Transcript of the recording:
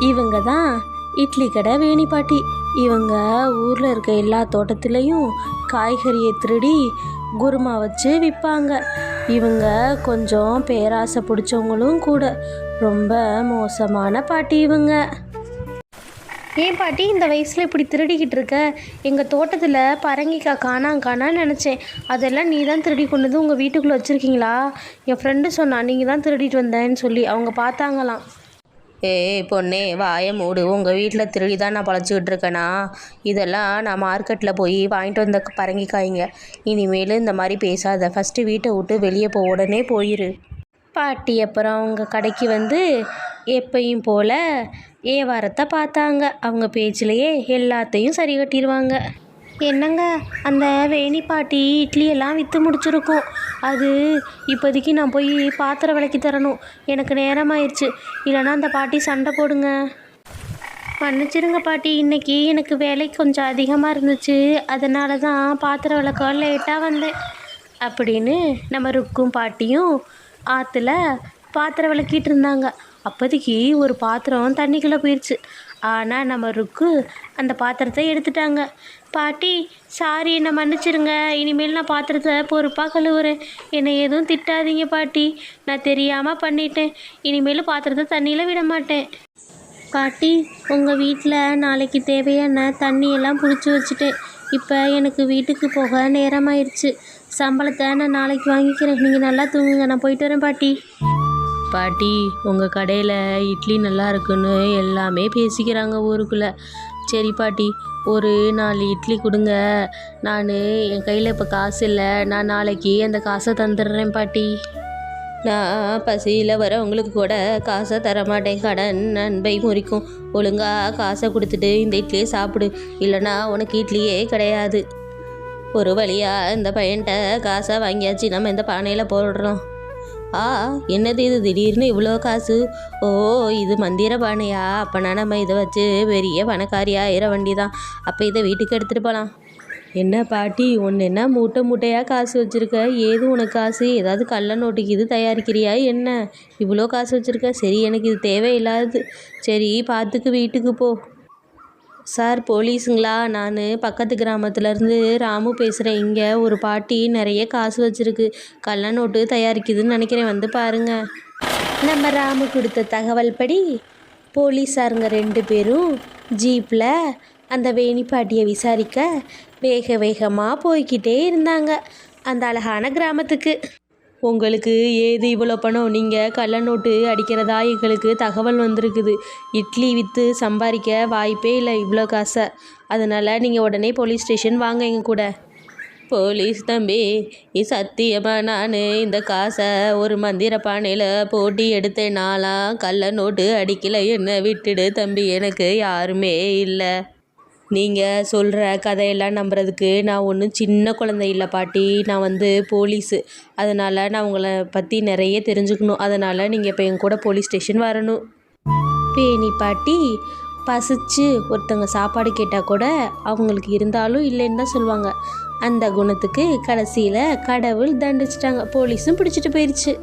இவங்க தான் இட்லி கடை வேணி பாட்டி. இவங்க ஊரில் இருக்க எல்லா தோட்டத்துலேயும் காய்கறியை திருடி குருமா வச்சு விற்பாங்க இவங்க கொஞ்சம் பேராசை பிடிச்சவங்களும் கூட. ரொம்ப மோசமான பாட்டி இவங்க. ஏன் பாட்டி இந்த வயசில் இப்படி திருடிக்கிட்டு இருக்க? எங்கள் தோட்டத்தில் பரங்கிக்காய் காணாம் காணான்னு நினச்சேன். அதெல்லாம் நீ தான் திருடி கொண்டு வந்து உங்கள் வீட்டுக்குள்ளே வச்சுருக்கீங்களா? என் ஃப்ரெண்டு சொன்னான் நீங்கள் தான் திருடிட்டு வந்தேன்னு சொல்லி அவங்க பார்த்தாங்களாம். ஏய் பொண்ணே வாயை மூடு. உங்கள் வீட்டில் திருடி தான் நான் பழச்சிக்கிட்டு இருக்கேனா? இதெல்லாம் நான் மார்க்கெட்டில் போய் வாங்கிட்டு வந்த பரங்கிக்காய்ங்க. இனிமேல் இந்த மாதிரி பேசாத. ஃபஸ்ட்டு வீட்டை விட்டு வெளியே போ உடனே போயிரு. பாட்டி அப்புறம் அவங்க கடைக்கு வந்து எப்பையும் போல் ஏவாரத்தை பார்த்தாங்க. அவங்க பேச்சிலேயே எல்லாத்தையும் சரி கட்டிடுவாங்க என்னங்க அந்த வேணி பாட்டி இட்லியெல்லாம் விற்று முடிச்சிருக்கோம் அது இப்போதைக்கு நான் போய் பாத்திரம் விளக்கி தரணும். எனக்கு நேரமாயிருச்சு. இல்லைன்னா அந்த பாட்டி சண்டை போடுங்க. மன்னிச்சிருங்க பாட்டி இன்னைக்கு எனக்கு வேலை கொஞ்சம் அதிகமாக இருந்துச்சு. அதனால தான் பாத்திரம் விளக்க லேட்டாக வந்தேன். அப்படின்னு நம்ம ருக்கும் பாட்டியும் ஆற்றுல பாத்திரம் விளக்கிட்டு இருந்தாங்க. அப்போதைக்கு ஒரு பாத்திரம் தண்ணிக்குள்ளே போயிடுச்சு ஆனால் நம்ம ருக்கு அந்த பாத்திரத்தை எடுத்துட்டாங்க. பாட்டி சாரி என்னை மன்னிச்சிருங்க. இனிமேல் நான் பாத்திரத்தை பொறுப்பாக கழுவுறேன். என்னை எதுவும் திட்டாதீங்க பாட்டி. நான் தெரியாமல் பண்ணிட்டேன். இனிமேல் பாத்திரத்தை தண்ணியில் விட மாட்டேன். பாட்டி உங்கள் வீட்டில் நாளைக்கு தேவையான தண்ணியெல்லாம் பிடிச்சி வச்சுட்டேன். இப்போ எனக்கு வீட்டுக்கு போக நேரமாயிருச்சு. சம்பளத்தை நான் நாளைக்கு வாங்கிக்கிறேன். நீங்கள் நல்லா தூங்குங்க. நான் போயிட்டு வரேன் பாட்டி. பாட்டி உங்கள் கடையில் இட்லி நல்லா இருக்குன்னு எல்லாமே பேசிக்கிறாங்க ஊருக்குள்ளே. சரி பாட்டி ஒரு நாலு இட்லி கொடுங்க. நான் என் கையில் இப்போ காசு இல்லை. நான் நாளைக்கு அந்த காசை தந்துடுறேன் பாட்டி. நான் பசியில் வரவங்களுக்கு கூட காசை தரமாட்டேன். கடன் நண்பை முறிக்கும். ஒழுங்காக காசை கொடுத்துட்டு இந்த இட்லியை சாப்பிடு. இல்லைன்னா உனக்கு இட்லியே கிடையாது. ஒரு வழியாக இந்த பையன்கிட்ட காசை வாங்கியாச்சு. நம்ம இந்த பானையில் போடுறோம். ஆ என்னது இது? திடீர்னு இவ்வளோ காசு? ஓ இது மந்திர பானையா? அப்போனா நம்ம இதை வச்சு பெரிய பணக்காரியா ஏற வண்டி தான் அப்போ இதை வீட்டுக்கு எடுத்துகிட்டு போகலாம் என்ன பாட்டி ஒன்று என்ன மூட்டை மூட்டையாக காசு வச்சுருக்க? ஏது உனக்கு காசு? ஏதாவது கள்ள நோட்டுக்கு இது தயாரிக்கிறியா? என்ன? இவ்வளோ காசு வச்சுருக்க? சரி எனக்கு இது தேவையில்லாது. சரி பார்த்துக்கு வீட்டுக்கு போ. சார் போலீஸுங்களா? நான் பக்கத்து கிராமத்துலேருந்து ராமு பேசுகிறேன் இங்கே ஒரு பாட்டி நிறைய காசு வச்சுருக்கு. கள்ள நோட்டு தயாரிக்குதுன்னு நினைக்கிறேன். வந்து பாருங்கள் நம்ம ராமு கொடுத்த தகவல் படி போலீஸாருங்க ரெண்டு பேரும் ஜீப்பில் அந்த வேணி பாட்டியை விசாரிக்க வேக வேகமாக போய்கிட்டே இருந்தாங்க. அந்த அழகான கிராமத்துக்கு. உங்களுக்கு ஏது இவ்வளோ பணம்? நீங்கள் கள்ள நோட்டு அடிக்கிறதா? எங்களுக்கு தகவல் வந்திருக்குது. இட்லி விற்று சம்பாதிக்க வாய்ப்பே இல்லை இவ்வளோ காசை. அதனால் நீங்கள் உடனே போலீஸ் ஸ்டேஷன் வாங்க எங்கள் கூட. போலீஸ் தம்பி சத்தியமாக நான் இந்த காசை ஒரு மந்திர பானையில் போட்டி எடுத்தேனாலாம் கள்ள நோட்டு அடிக்கலை என்ன விட்டுடு தம்பி. எனக்கு யாருமே இல்லை. நீங்கள் சொல்கிற கதையெல்லாம் நம்புறதுக்கு நான் ஒன்றும் சின்ன குழந்தை இல்லை பாட்டி. நான் வந்து போலீஸு. அதனால் நான் உங்களை பற்றி நிறைய தெரிஞ்சுக்கணும். அதனால் நீங்கள் இப்போ என் கூட போலீஸ் ஸ்டேஷன் வரணும். பேணி பாட்டி பசிச்சு ஒருத்தங்க சாப்பாடு கேட்டால் கூட அவங்களுக்கு இருந்தாலும் இல்லைன்னு தான் சொல்லுவாங்க. அந்த குணத்துக்கு கடைசியில் கடவுள் தண்டிச்சிட்டாங்க. போலீஸும் பிடிச்சிட்டு போயிடுச்சு